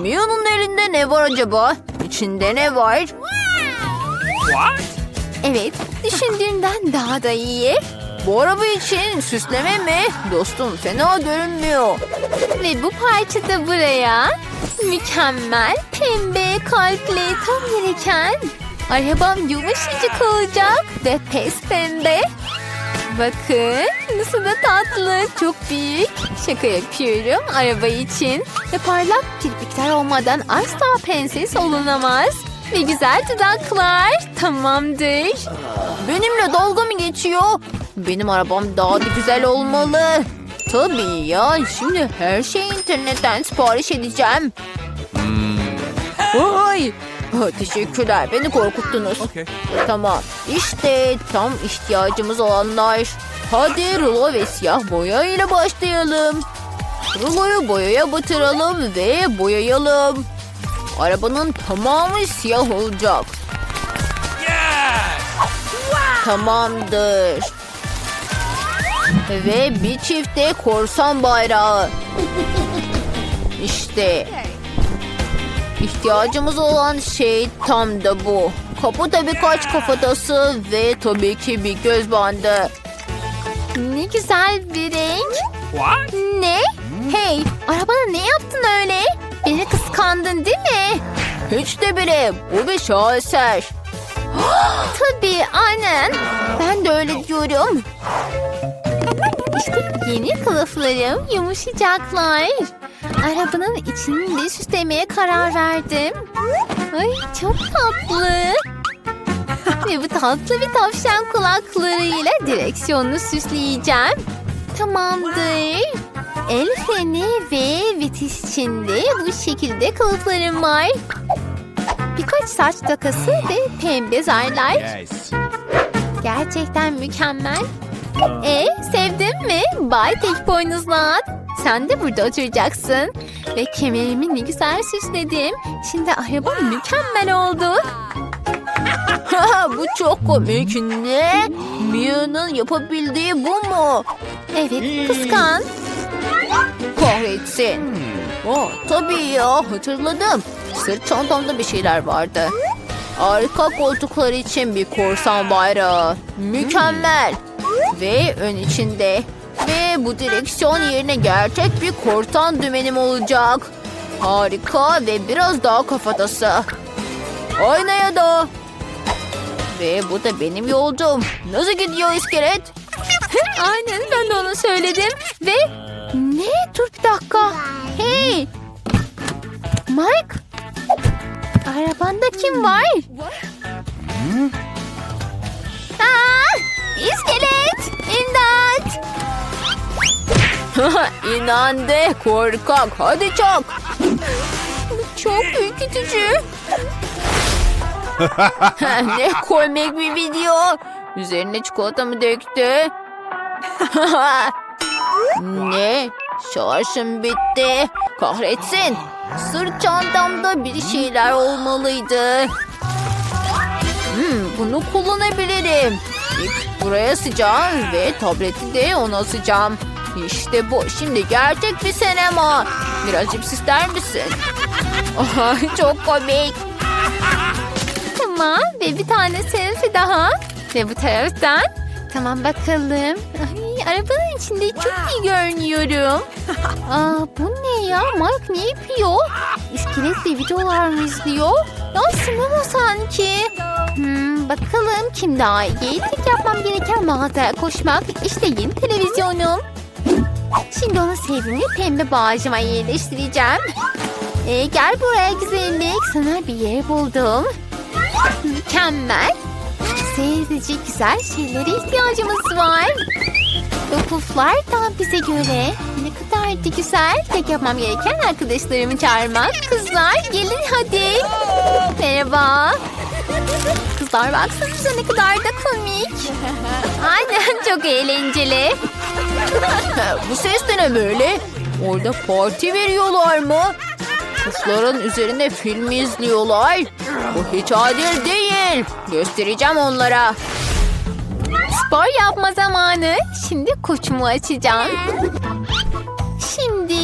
Mia'nın elinde ne var acaba? İçinde ne var? What? Evet, düşündüğümden daha da iyi. Bu araba için süsleme mi? Dostum fena görünmüyor. Ve bu parça da buraya. Mükemmel, pembe, kalpli, tam gereken. Arabam yumuşacık olacak ve pes pembe. Bakın nasıl da tatlı, çok büyük. Şaka yapıyorum araba için. Ve parlak kirpikler olmadan asla prenses olunamaz. Ve güzel dudaklar. Tamamdır. Benimle dalga mı geçiyor? Benim arabam daha da güzel olmalı. Tabii ya. Şimdi her şeyi internetten sipariş edeceğim. Ay! Ha, Teşekkürler. Beni korkuttunuz. Okay. Tamam. İşte tam ihtiyacımız olanlar. Hadi rulo ve siyah boya ile başlayalım. Ruloyu boyaya batıralım ve boyayalım. Arabanın tamamı siyah olacak. Tamamdır. Ve bir çifte korsan bayrağı. İşte. İhtiyacımız olan şey tam da bu. Kapıda birkaç kafatası ve tabii ki bir göz bandı. Ne güzel bir renk. What? Ne? Hey, arabana ne yaptın öyle? Beni kıskandın değil mi? Hiç de bile bu bir şaheser. Tabii, aynen. Ben de öyle diyorum. İşte yeni kılıflarım yumuşayacaklar. Arabanın içini de süslemeye karar verdim. Ay çok tatlı. Ve bu tatlı bir tavşan kulaklarıyla direksiyonunu süsleyeceğim. Tamamdır. El freni ve vites içinde bu şekilde kılıflarım var. Birkaç saç takası ve pembe zarlar. Yes. Gerçekten mükemmel. E sevdin mi? Bay tek boynuzlu at. Sen de burada oturacaksın. Ve kemerimi ne güzel süsledim. Şimdi arabam mükemmel oldu. bu çok komik. Ne? Mia'nın yapabildiği bu mu? Evet kıskan. Kahretsin. Oh, tabii ya hatırladım. Sırt çantamda bir şeyler vardı. Arka koltuklar için bir korsan bayrağı. Mükemmel. Ve ön içinde. Ve bu direksiyon yerine gerçek bir korsan dümenim olacak. Harika ve biraz daha kafatası. Aynaya da. Ve bu da benim yolcum. Nasıl gidiyor iskelet? Aynen ben de onu söyledim. Ve ne? Dur bir dakika. Hey. Mike. Arabanda kim var? Aa, iskelet. İmdat. İnandı korkak. Hadi çok. Çok ürkütücü. ne komik bir video. Üzerine çikolata mı döktü? ne? Şarjım bitti. Kahretsin. Sırt çantamda bir şeyler olmalıydı. Hmm, bunu kullanabilirim. İp buraya asacağım ve tableti de ona asacağım. İşte bu. Şimdi gerçek bir sinema. Biraz cips ister misin? Ay, çok komik. Tamam ve bir tane selfie daha. Ve bu taraftan. Tamam bakalım. Ay, arabanın içinde çok iyi görünüyorum. Aa, bu ne ya? Mike ne yapıyor? İskeletle videolar mı izliyor? Ya sinema sanki. Hmm, bakalım kim daha iyi? Tek yapmam gereken mağazaya koşmak. İşte yeni televizyonum. Şimdi onu sevimli pembe bağcıma yerleştireceğim. Ee, gel buraya güzellik. Sana bir yer buldum. Mükemmel. Seyredecek güzel şeylere ihtiyacımız var. Bu puflar da bize göre. Ne kadar da güzel. Tek yapmam gereken arkadaşlarımı çağırmak. Kızlar gelin hadi. Merhaba. Kızlar baksanıza ne kadar da komik. Aynen çok eğlenceli. Bu ses de ne böyle? Orada parti veriyorlar mı? Kuşların üzerinde film izliyorlar. Bu hiç adil değil. Göstereceğim onlara. Spor yapma zamanı. Şimdi koçumu açacağım. Şimdi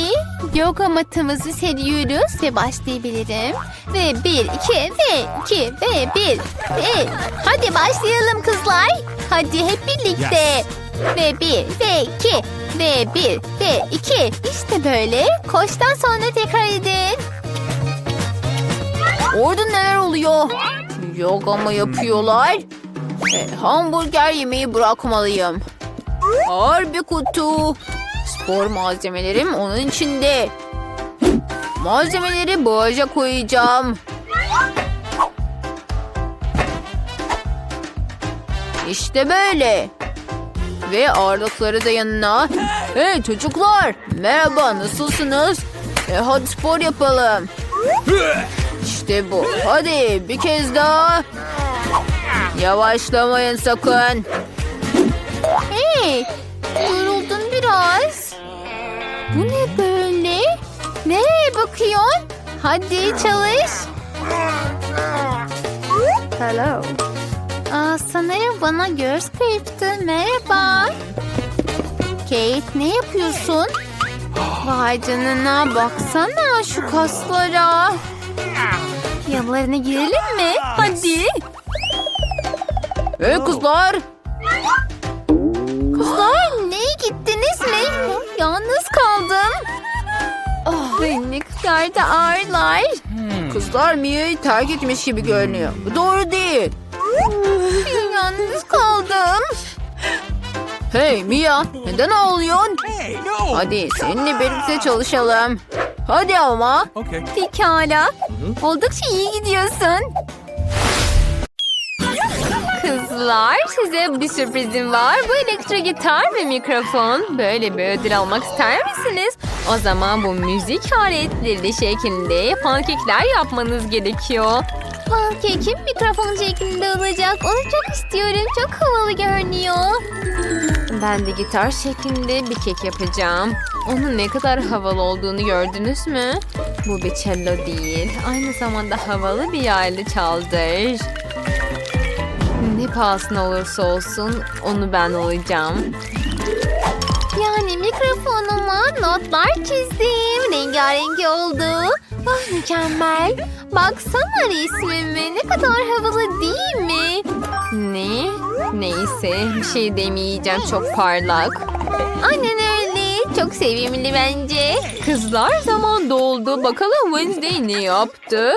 Yoga matımızı seriyoruz ve başlayabilirim. Ve bir, iki, ve iki, ve bir, ve... Hadi başlayalım kızlar. Hadi hep birlikte. Ve bir, ve iki, ve bir, ve iki. İşte böyle. Koştan sonra tekrar edin. Orada neler oluyor? Yoga mı yapıyorlar? E, hamburger yemeyi bırakmalıyım. Ağır bir kutu. Spor malzemelerim onun içinde. Malzemeleri bağaca koyacağım. İşte böyle. Ve ağırlıkları da yanına. Hey çocuklar. Merhaba nasılsınız? E, hadi spor yapalım. İşte bu. Hadi bir kez daha. Yavaşlamayın sakın. Hey, yoruldun biraz. Bu ne böyle? Nereye bakıyorsun? Hadi çalış. Hello. Aa, sanırım bana göz kırptı. Merhaba. Kate ne yapıyorsun? Vay canına baksana şu kaslara. Yanlarına girelim mi? Hadi. Hey kızlar. Kızlar neye gittiniz mi? Yalnız kaldım. Oh, ne kadar da ağırlar. Kızlar Mia'yı terk etmiş gibi görünüyor. Doğru değil. Yalnız kaldım. Hey Mia neden ağlıyorsun? Hey, no. Hadi seninle birlikte çalışalım. Hadi ama. Okay. Pekala. Oldukça iyi gidiyorsun. Kızlar size bir sürprizim var. Bu elektro gitar ve mikrofon. Böyle bir ödül almak ister misiniz? O zaman bu müzik aletleri şeklinde pankekler yapmanız gerekiyor. Pankekim mikrofon şeklinde olacak. Onu çok istiyorum. Çok havalı görünüyor. Ben de gitar şeklinde bir kek yapacağım. Onun ne kadar havalı olduğunu gördünüz mü? Bu bir cello değil. Aynı zamanda havalı bir yaylı çaldır. Ne pahasına olursa olsun onu ben olacağım. Yani mikrofonuma notlar çizdim. Rengarenk oldu. Ah mükemmel. Baksana resmime ne kadar havalı değil mi? Ne? Neyse bir şey demeyeceğim çok parlak. Aynen öyle. Çok sevimli bence. Kızlar zaman doldu. Bakalım Wednesday ne yaptı?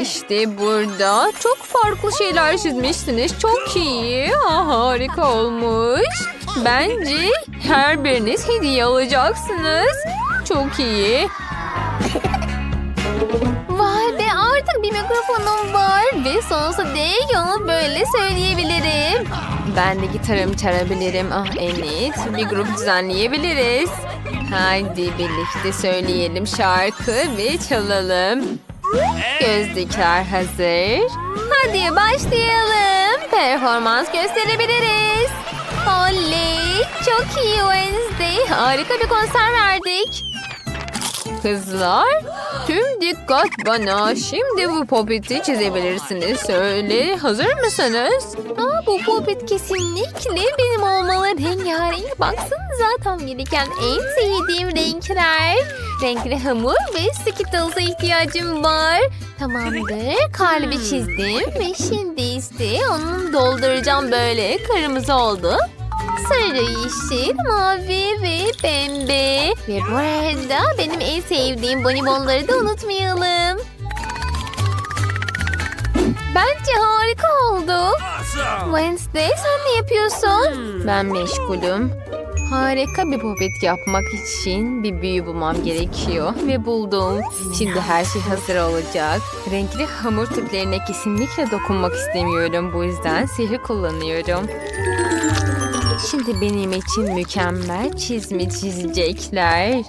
İşte burada çok farklı şeyler çizmişsiniz. Çok iyi. Ah, harika olmuş. Bence her biriniz hediye alacaksınız. Çok iyi. Vay be artık bir mikrofonum var ve sonsuza onu böyle söyleyebilirim. Ben de gitarımı çalabilirim. Ah evet bir grup düzenleyebiliriz. Haydi birlikte söyleyelim şarkı ve çalalım. Gözlükler hazır. Hadi başlayalım. Performans gösterebiliriz. Oley! Çok iyi Wednesday. Harika bir konser verdik. Kızlar, tüm dikkat bana. Şimdi bu popiti çizebilirsiniz. Söyle, hazır mısınız? Aa, bu popit kesinlikle benim olmalı. Rengarenk. Baksanıza tam gereken en sevdiğim renkler. Renkli hamur ve Skittles'a ihtiyacım var. Tamamdır. Kalbi çizdim ve şimdi ise onu dolduracağım böyle. Kırmızı oldu. Sarı, yeşil, mavi ve pembe. Ve bu arada benim en sevdiğim bonibonları da unutmayalım. Bence harika oldu. Wednesday sen ne yapıyorsun? Ben meşgulüm. Harika bir popet yapmak için bir büyü bulmam gerekiyor ve buldum. Şimdi her şey hazır olacak. Renkli hamur tiplerine kesinlikle dokunmak istemiyorum. Bu yüzden sihir kullanıyorum. Şimdi benim için mükemmel çizme çizecekler.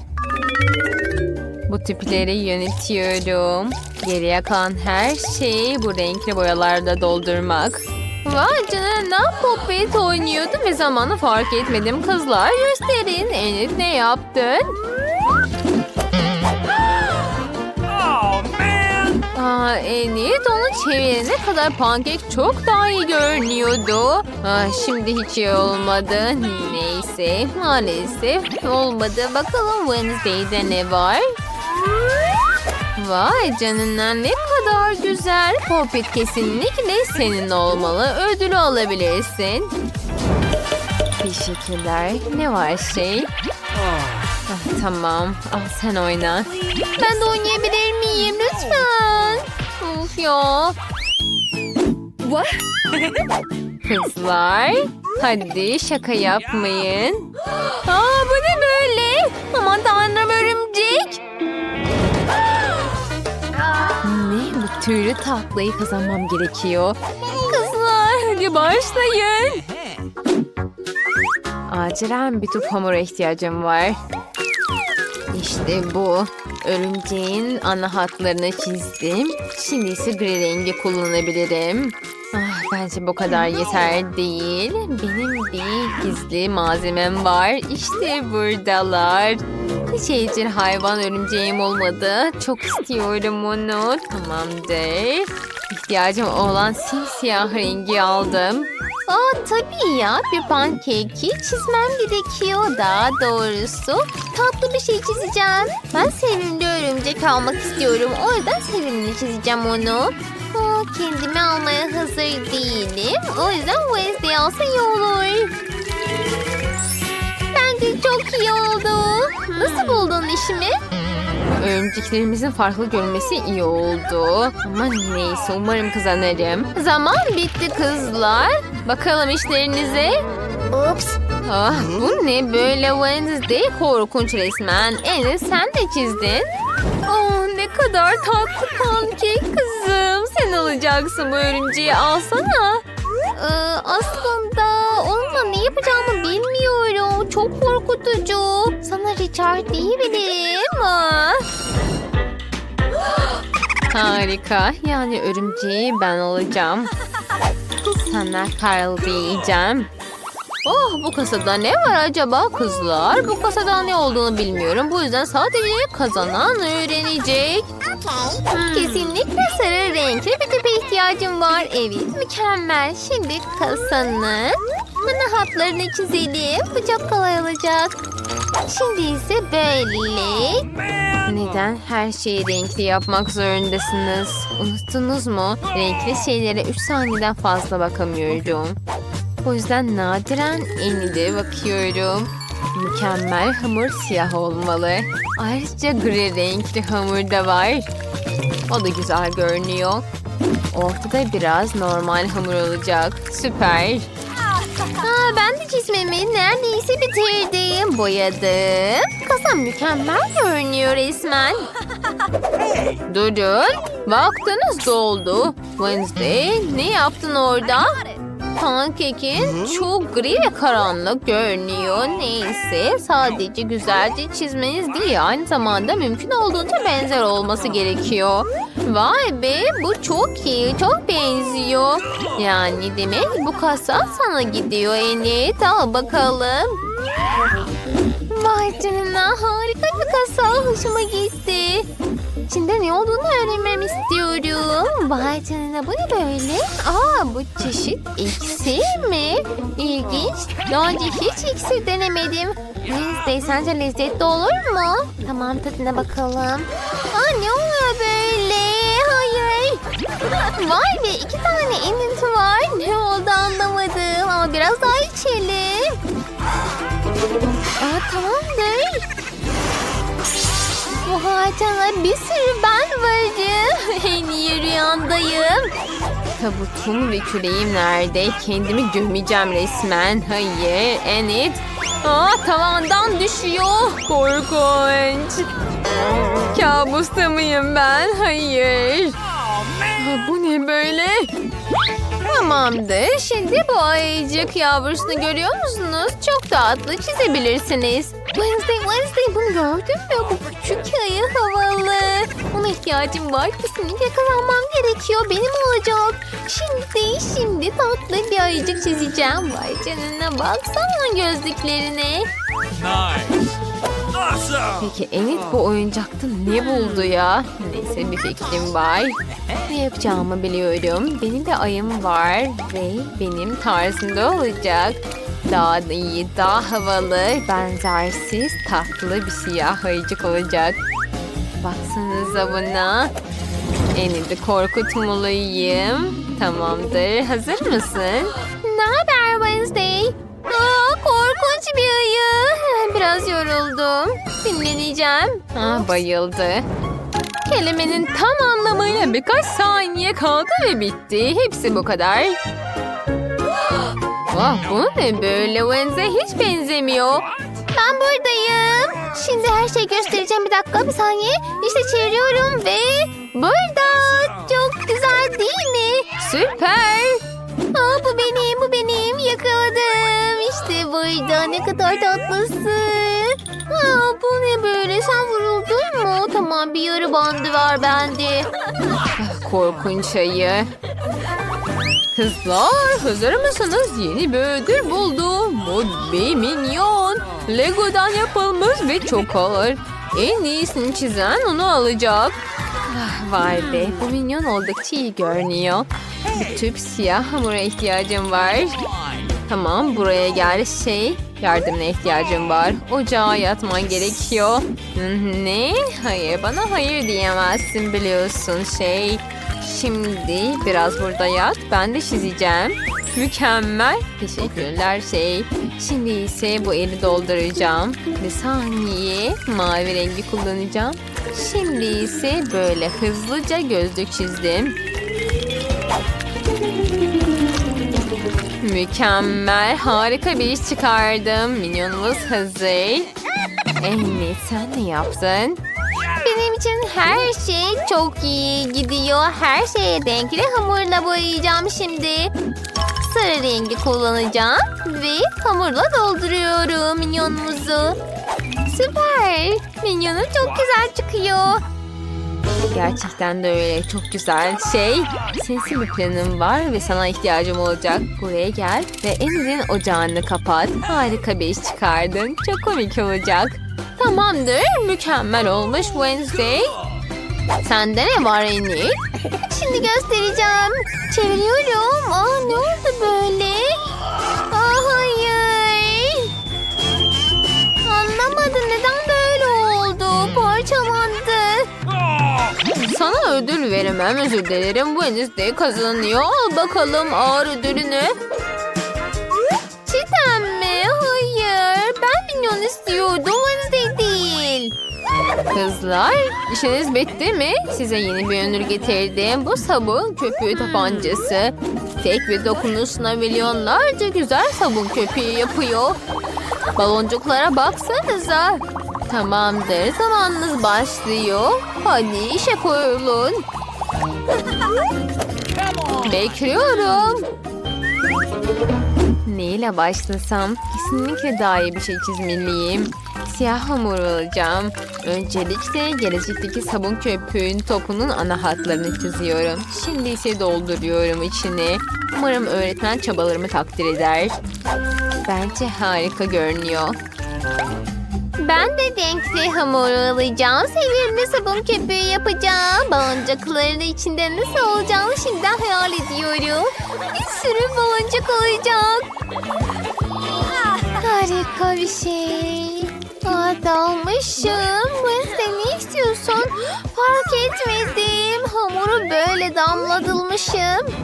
Bu tipleri yönetiyorum. Geriye kalan her şeyi bu renkli boyalarda doldurmak. Vay canına popet oynuyordu ve zamanı fark etmedim. Kızlar gösterin. Enid ne yaptın? Aa, Aa, en iyi onu çevirene kadar pankek çok daha iyi görünüyordu. Ah, şimdi hiç iyi olmadı. Neyse maalesef olmadı. Bakalım Wednesday'de ne var? Vay canına ne kadar güzel. Popit kesinlikle senin olmalı. Ödülü alabilirsin. Teşekkürler. Ne var şey? Tamam. Al sen oyna. Ben de oynayabilir miyim lütfen? Of ya. Kızlar. Hadi şaka yapmayın. Aa bu ne böyle? Aman tanrım örümcek. Ne bu tüylü tatlıyı kazanmam gerekiyor. Kızlar hadi başlayın. Acilen bir tüp hamura ihtiyacım var. İşte bu. Örümceğin ana hatlarını çizdim. Şimdi ise gri rengi kullanabilirim. Ah, bence bu kadar yeter değil. Benim bir gizli malzemem var. İşte buradalar. Hiç hayvan örümceğim olmadı. Çok istiyorum onu. Tamamdır. İhtiyacım olan simsiyah rengi aldım. Aa tabii ya bir pankeki çizmem gerekiyor. Daha doğrusu tatlı bir şey çizeceğim. Ben sevimli örümcek almak istiyorum. O yüzden sevimli çizeceğim onu. Aa, kendimi almaya hazır değilim. O yüzden Wednesday alsa iyi olur. Bence çok iyi oldu. Nasıl buldun işimi? Örümceklerimizin farklı görünmesi iyi oldu. Ama neyse umarım kazanırım. Zaman bitti kızlar. Bakalım işlerinize. Ups. Ah bu ne böyle Wednesday korkunç resmen. Enes sen de çizdin. Oh ne kadar tatlı pankek kızım. Sen alacaksın bu örümceği alsana. Ee, aslında onunla ne yapacağımı bilmiyorum. Çok korkutucu. Sana Richard diyebilirim. Harika. Yani örümceği ben alacağım. Sana Carl diyeceğim. Oh bu kasada ne var acaba kızlar? Bu kasada ne olduğunu bilmiyorum. Bu yüzden sadece kazanan öğrenecek. Hmm, Kesinlikle sarı renkli bir küpe ihtiyacım var. Evet mükemmel. Şimdi kasanın bana hatlarını çizelim. Bu çok kolay olacak. Şimdi ise böyle. Neden her şeyi renkli yapmak zorundasınız? Unuttunuz mu? Renkli şeylere 3 saniyeden fazla bakamıyorum. O yüzden nadiren en de bakıyorum. Mükemmel hamur siyah olmalı. Ayrıca gri renkli hamur da var. O da güzel görünüyor. Ortada biraz normal hamur olacak. Süper. Aa, ben de çizmemi neredeyse bitirdim. Boyadım. Kasam mükemmel görünüyor resmen. Durun. Vaktiniz doldu. Wednesday ne yaptın orada? Pankekin çok gri ve karanlık görünüyor. Neyse sadece güzelce çizmeniz değil aynı zamanda mümkün olduğunca benzer olması gerekiyor. Vay be bu çok iyi çok benziyor. Yani demek bu kasa sana gidiyor Enit al bakalım. Vay canına harika bir kasa hoşuma gitti. İçinde ne olduğunu öğrenmem istiyorum. Vay canına bu ne böyle? Aa bu çeşit iksir mi? İlginç. Daha önce hiç iksir denemedim. Wednesday sence lezzetli olur mu? Tamam tadına bakalım. Aa ne oluyor böyle? Hayır. Vay be iki tane inilti var. Ne oldu anlamadım ama biraz daha içelim. Aa tamamdır. Vay canına bir sürü ben varım. En iyi rüyamdayım. Tabutum ve küreğim nerede? Kendimi gömeceğim resmen. Hayır, Enid. Aa, tavandan düşüyor. Korkunç. Kabusta mıyım ben? Hayır. Oh. Aa, bu ne böyle? Tamamdır. Şimdi bu ayıcık yavrusunu görüyor musunuz? Çok tatlı çizebilirsiniz. Wednesday, Wednesday bunu gördün mü? Bu küçük ayı havalı. Ona ihtiyacım var. Kesinlikle kazanmam gerekiyor. Benim olacak. Şimdi, şimdi tatlı bir ayıcık çizeceğim. Vay canına baksana gözlüklerine. Nice. Awesome. Peki Enid bu oyuncakta ne buldu ya? Neyse bir fikrim var. Ne yapacağımı biliyorum. Benim de ayım var ve benim tarzımda olacak. Daha da iyi, daha havalı, benzersiz, tatlı bir siyah ayıcık olacak. Baksanıza buna. Enid'i korkutmalıyım. Tamamdır. Hazır mısın? Ne haber Wednesday? Aa, korkunç bir ayı. Biraz yoruldum. Dinleneceğim. Aa, bayıldı. Kelimenin tam anlamıyla birkaç saniye kaldı ve bitti. Hepsi bu kadar. Vah bu ne böyle? Wednesday hiç benzemiyor. Ben buradayım. Şimdi her şeyi göstereceğim. Bir dakika bir saniye. İşte çeviriyorum ve burada. Çok güzel değil mi? Süper. Aa, bu benim bu benim. Yakaladım. İşte burada ne kadar tatlısın. Aa, bu ne böyle? Sen vuruldun mu? Tamam bir yarı bandı var bende. Korkunç ayı. Kızlar hazır mısınız? Yeni bir ödül buldum. Bu bir minyon. Lego'dan yapılmış ve çok ağır. En iyisini çizen onu alacak. Ah, vay be bu minyon oldukça iyi görünüyor. Bir tüp siyah hamura ihtiyacım var. Tamam buraya gel şey. Yardımına ihtiyacım var. Ocağa yatman gerekiyor. Ne? Hayır bana hayır diyemezsin biliyorsun şey. Şimdi biraz burada yat. Ben de çizeceğim. Mükemmel. Teşekkürler şey. Şimdi ise bu eli dolduracağım. Bir saniye mavi rengi kullanacağım. Şimdi ise böyle hızlıca gözlük çizdim. Mükemmel. Harika bir iş çıkardım. Minyonumuz hazır. Emmi sen ne yaptın? Benim için her şey çok iyi gidiyor. Her şeye denkli hamurla boyayacağım şimdi. Sarı rengi kullanacağım ve hamurla dolduruyorum minyonumuzu. Süper. Minyonum çok güzel çıkıyor. Gerçekten de öyle. Çok güzel şey. Sinsi bir planım var ve sana ihtiyacım olacak. Buraya gel ve Enid'in ocağını kapat. Harika bir iş çıkardın. Çok komik olacak. Tamamdır. Mükemmel olmuş Wednesday. Sende ne var Enid? Şimdi göstereceğim. Çeviriyorum. Aa ne oldu böyle? Sana ödül veremem özür dilerim. Bu Wednesday kazanıyor. Al bakalım ağır ödülünü. Cidden mi? Hayır. Ben minyon istiyordum. Wednesday değil. Kızlar işiniz bitti mi? Size yeni bir önür getirdim. Bu sabun köpüğü tabancası. Tek bir dokunuşla milyonlarca güzel sabun köpüğü yapıyor. Baloncuklara baksanıza. Tamamdır zamanınız başlıyor. Hadi işe koyulun. Bekliyorum. Neyle başlasam? Kesinlikle daha iyi bir şey çizmeliyim. Siyah hamur alacağım. Öncelikle gelecekteki sabun köpüğün topunun ana hatlarını çiziyorum. Şimdi ise dolduruyorum içine. Umarım öğretmen çabalarımı takdir eder. Bence harika görünüyor. Ben de denkli hamur alacağım. Sevimli sabun köpüğü yapacağım. Baloncukların içinde nasıl olacağını şimdiden hayal ediyorum. Bir sürü baloncuk olacak. Harika bir şey. Aa, dalmışım. Wednesday ne istiyorsun? Fark etmedim. Hamuru böyle damladılmışım.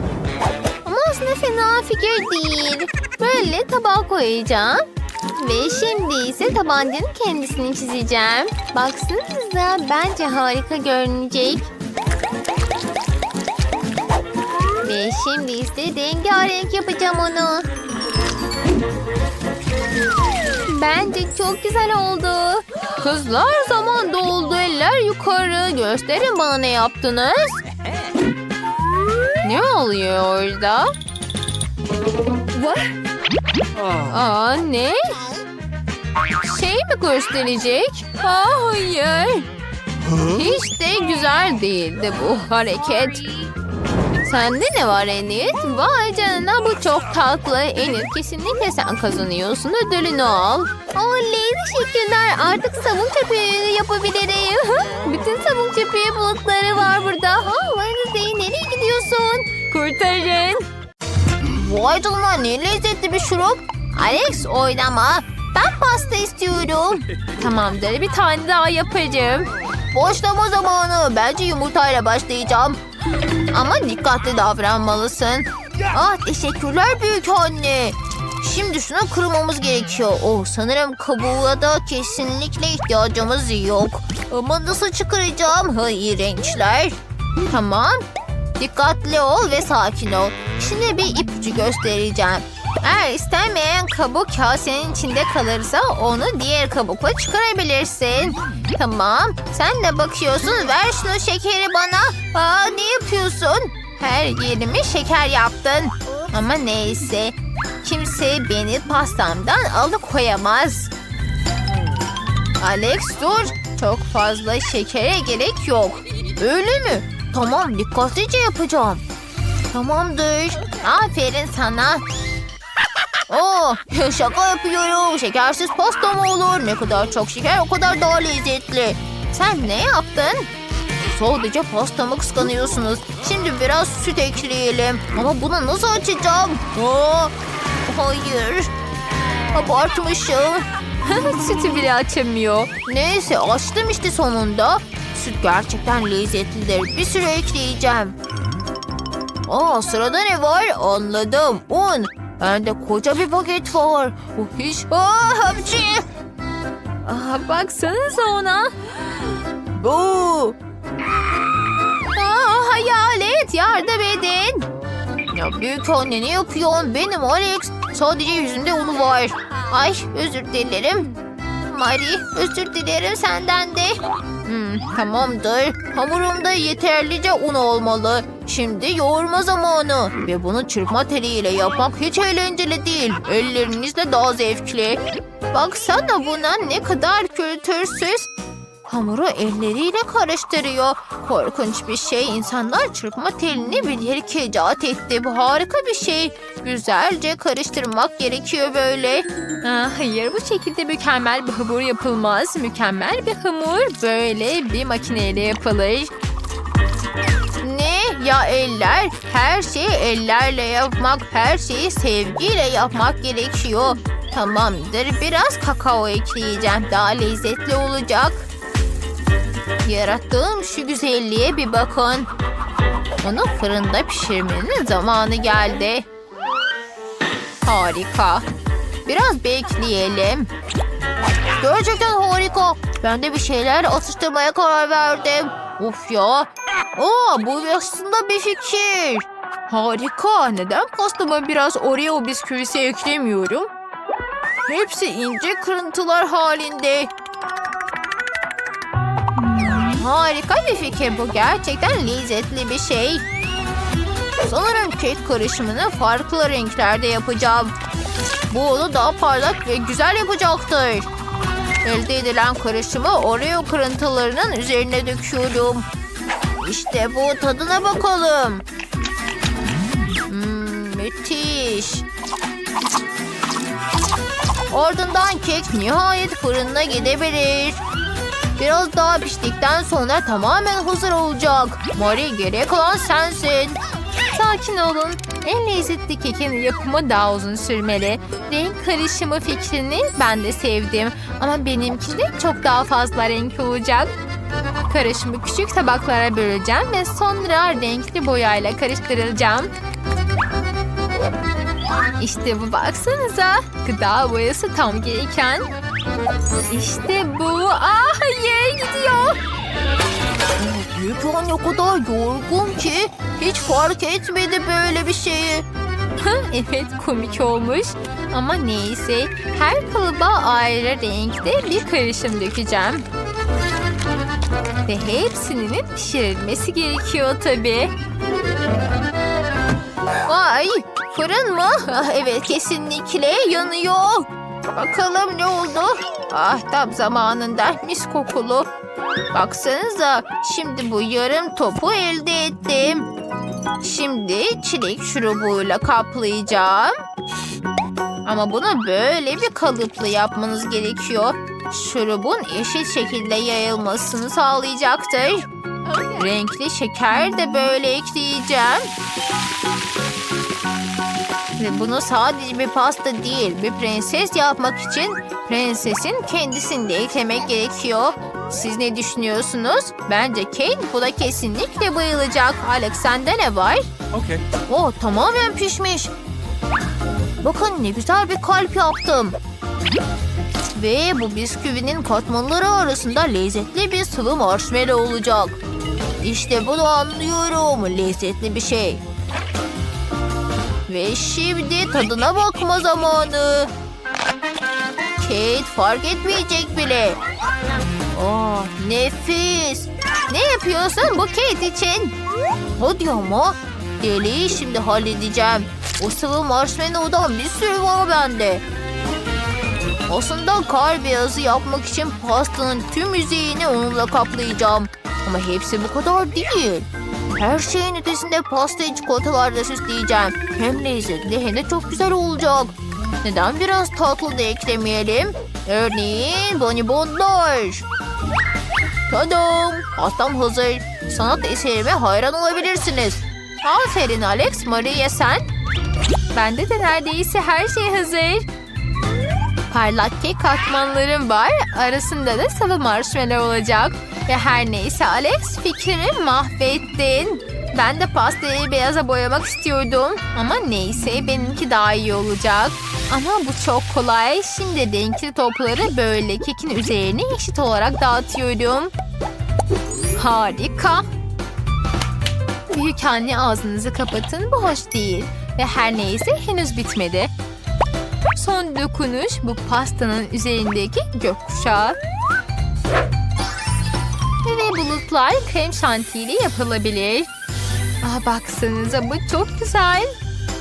Ama aslında fena fikir değil. Böyle tabağa koyacağım. Ve şimdi ise tabancanın kendisini çizeceğim. Baksanıza bence harika görünecek. Ve şimdi ise rengarenk yapacağım onu. Bence çok güzel oldu. Kızlar zaman doldu eller yukarı. Gösterin bana ne yaptınız. Ne oluyor orada? Aa ne? Şey mi gösterecek? Aa, hayır. Hiç de güzel değildi bu hareket. Sende ne var Enid? Vay canına bu çok tatlı. Enid kesinlikle sen kazanıyorsun. Ödülünü al. Oley teşekkürler. Artık sabun köpüğü yapabilirim. Bütün sabun köpüğü bulutları var burada. Ha, Wednesday nereye gidiyorsun? Kurtarın. Vay canına ne lezzetli bir şurup. Alex oynama. Ben pasta istiyorum. Tamamdır bir tane daha yapacağım. Boşlama zamanı. Bence yumurtayla başlayacağım. Ama dikkatli davranmalısın. Ah teşekkürler büyük anne. Şimdi şunu kırmamız gerekiyor. Oh sanırım kabuğuna da kesinlikle ihtiyacımız yok. Ama nasıl çıkaracağım? Ha iğrençler. Tamam. Dikkatli ol ve sakin ol. Şimdi bir ipucu göstereceğim. Eğer istenmeyen kabuk kasenin içinde kalırsa onu diğer kabukla çıkarabilirsin. Tamam. Sen de bakıyorsun. Ver şunu şekeri bana. Aa, ne yapıyorsun? Her yerimi şeker yaptın. Ama neyse. Kimse beni pastamdan alıkoyamaz. Alex dur. Çok fazla şekere gerek yok. Öyle mi? Tamam dikkatlice yapacağım. Tamamdır. Aferin sana. Oo, şaka yapıyorum. Şekersiz pasta mı olur? Ne kadar çok şeker o kadar daha lezzetli. Sen ne yaptın? Sadece pastamı kıskanıyorsunuz. Şimdi biraz süt ekleyelim. Ama bunu nasıl açacağım? Aa, hayır. Abartmışım. Sütü bile açamıyor. Neyse açtım işte sonunda. Süt gerçekten lezzetlidir. Bir sürü ekleyeceğim. Aa sırada ne var? Anladım. Un. Bende koca bir paket var. Bu hiç... Aa hapçı. Aa, baksanıza ona. Bu. Aa, hayalet yardım edin. Ya büyük anne ne yapıyorsun? Benim Alex. Sadece yüzünde unu var. Ay özür dilerim. Mari özür dilerim senden de. Hmm, tamamdır. Hamurumda yeterlice un olmalı. Şimdi yoğurma zamanı. Ve bunu çırpma teliyle yapmak hiç eğlenceli değil. Ellerinizle daha zevkli. Baksana buna ne kadar kültürsüz. Hamuru elleriyle karıştırıyor. Korkunç bir şey. İnsanlar çırpma telini bilerek icat etti. Bu harika bir şey. Güzelce karıştırmak gerekiyor böyle. Aa, hayır bu şekilde mükemmel bir hamur yapılmaz. Mükemmel bir hamur böyle bir makineyle yapılır. Ne? Ya eller? Her şeyi ellerle yapmak, her şeyi sevgiyle yapmak gerekiyor. Tamamdır. Biraz kakao ekleyeceğim. Daha lezzetli olacak. Yarattığım şu güzelliğe bir bakın. Onu fırında pişirmenin zamanı geldi. Harika. Biraz bekleyelim. Gerçekten harika. Ben de bir şeyler atıştırmaya karar verdim. Of ya. Aa, bu aslında bir fikir. Harika. Neden pastama biraz Oreo bisküvisi eklemiyorum? Hepsi ince kırıntılar halinde. Harika bir fikir bu. Gerçekten lezzetli bir şey. Sanırım kek karışımını farklı renklerde yapacağım. Bu onu daha parlak ve güzel yapacaktır. Elde edilen karışımı Oreo kırıntılarının üzerine döküyorum. İşte bu tadına bakalım. Hmm, müthiş. Ardından kek nihayet fırına gidebilir. Biraz daha piştikten sonra tamamen hazır olacak. Mari geriye kalan sensin. Sakin olun. En lezzetli kekin yapımı daha uzun sürmeli. Renk karışımı fikrini ben de sevdim. Ama benimkinde çok daha fazla renk olacak. Karışımı küçük tabaklara böleceğim ve sonra renkli boyayla karıştıracağım. İşte bu baksanıza. Gıda boyası tam gereken. İşte bu. Aa hayır gidiyor. Büyük anne o kadar yorgun ki fark etmedi böyle bir şeyi. evet komik olmuş. Ama neyse her kalıba ayrı renkte bir karışım dökeceğim. Ve hepsinin pişirilmesi gerekiyor tabii. Vay fırın mı? Ah, evet kesinlikle yanıyor. Bakalım ne oldu? Ah tam zamanında mis kokulu. Baksanıza şimdi bu yarım topu elde ettim. Şimdi çilek şurubuyla kaplayacağım. Ama bunu böyle bir kalıpla yapmanız gerekiyor. Şurubun eşit şekilde yayılmasını sağlayacaktır. Renkli şeker de böyle ekleyeceğim. Ve bunu sadece bir pasta değil, bir prenses yapmak için prensesin kendisini de eklemek gerekiyor. Siz ne düşünüyorsunuz? Bence Kate buna kesinlikle bayılacak. Alex sende ne var? Okay. Oh tamamen pişmiş. Bakın ne güzel bir kalp yaptım. Ve bu bisküvinin katmanları arasında lezzetli bir sıvı marshmallow olacak. İşte bunu anlıyorum. Lezzetli bir şey. Ve şimdi tadına bakma zamanı. Kate fark etmeyecek bile. Oh nefis. Ne yapıyorsun bu Kate için? Hadi ama. Deliği şimdi halledeceğim. O sıvı marshmallow'dan bir sürü var bende. Aslında kar beyazı yapmak için pastanın tüm yüzeyini onunla kaplayacağım. Ama hepsi bu kadar değil. Her şeyin ötesinde pastayı çikolatalarla süsleyeceğim. Hem lezzetli hem de çok güzel olacak. Neden biraz tatlı da eklemeyelim? Örneğin bonibonlar. Tadam! Pastam hazır. Sanat eserime hayran olabilirsiniz. Aferin Alex, Maria sen. Bende de neredeyse her şey hazır. Parlak kek katmanlarım var. Arasında da sıvı marshmallow olacak. Ve her neyse Alex fikrimi mahvettin. Ben de pastayı beyaza boyamak istiyordum. Ama neyse benimki daha iyi olacak. Ama bu çok kolay. Şimdi renkli topları böyle kekin üzerine eşit olarak dağıtıyorum. Harika. Büyük anne ağzınızı kapatın bu hoş değil. Ve her neyse henüz bitmedi. Son dokunuş bu pastanın üzerindeki gökkuşağı. Ve bulutlar krem şantiyle yapılabilir. Aa, baksanıza bu çok güzel.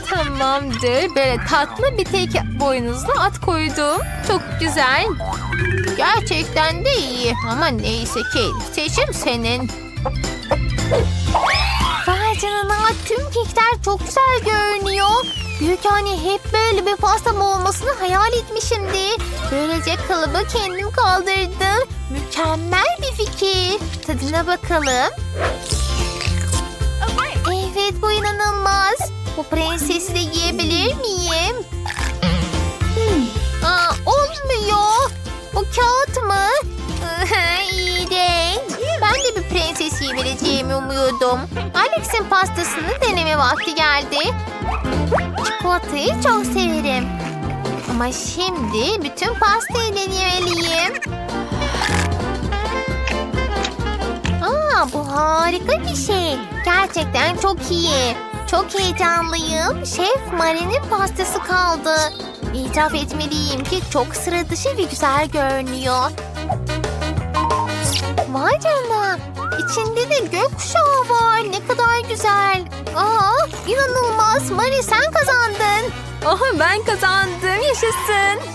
Tamamdır. Böyle tatlı bir tek boynuzlu at koydum. Çok güzel. Gerçekten de iyi. Ama neyse ki seçim senin. Vay canına tüm kekler çok güzel görünüyor. Büyük anne hep böyle bir pastam olmasını hayal etmişimdir. Böylece kalıbı kendim kaldırdım. Mükemmel bir fikir. Tadına bakalım. Bu prensesi de yiyebilir miyim? Hmm. Aa, olmuyor. Bu kağıt mı? İğrenç. Ben de bir prenses yiyebileceğimi umuyordum. Alex'in pastasını deneme vakti geldi. Çikolatayı çok severim. Ama şimdi bütün pastayı denemeliyim. Aa, bu harika bir şey. Gerçekten çok iyi. Çok heyecanlıyım. Şef Marie'nin pastası kaldı. İtiraf etmeliyim ki çok sıra dışı ve güzel görünüyor. Vay canına. İçinde de gökkuşağı var. Ne kadar güzel. Aa, inanılmaz. Marie sen kazandın. Oh ben kazandım. Yaşasın.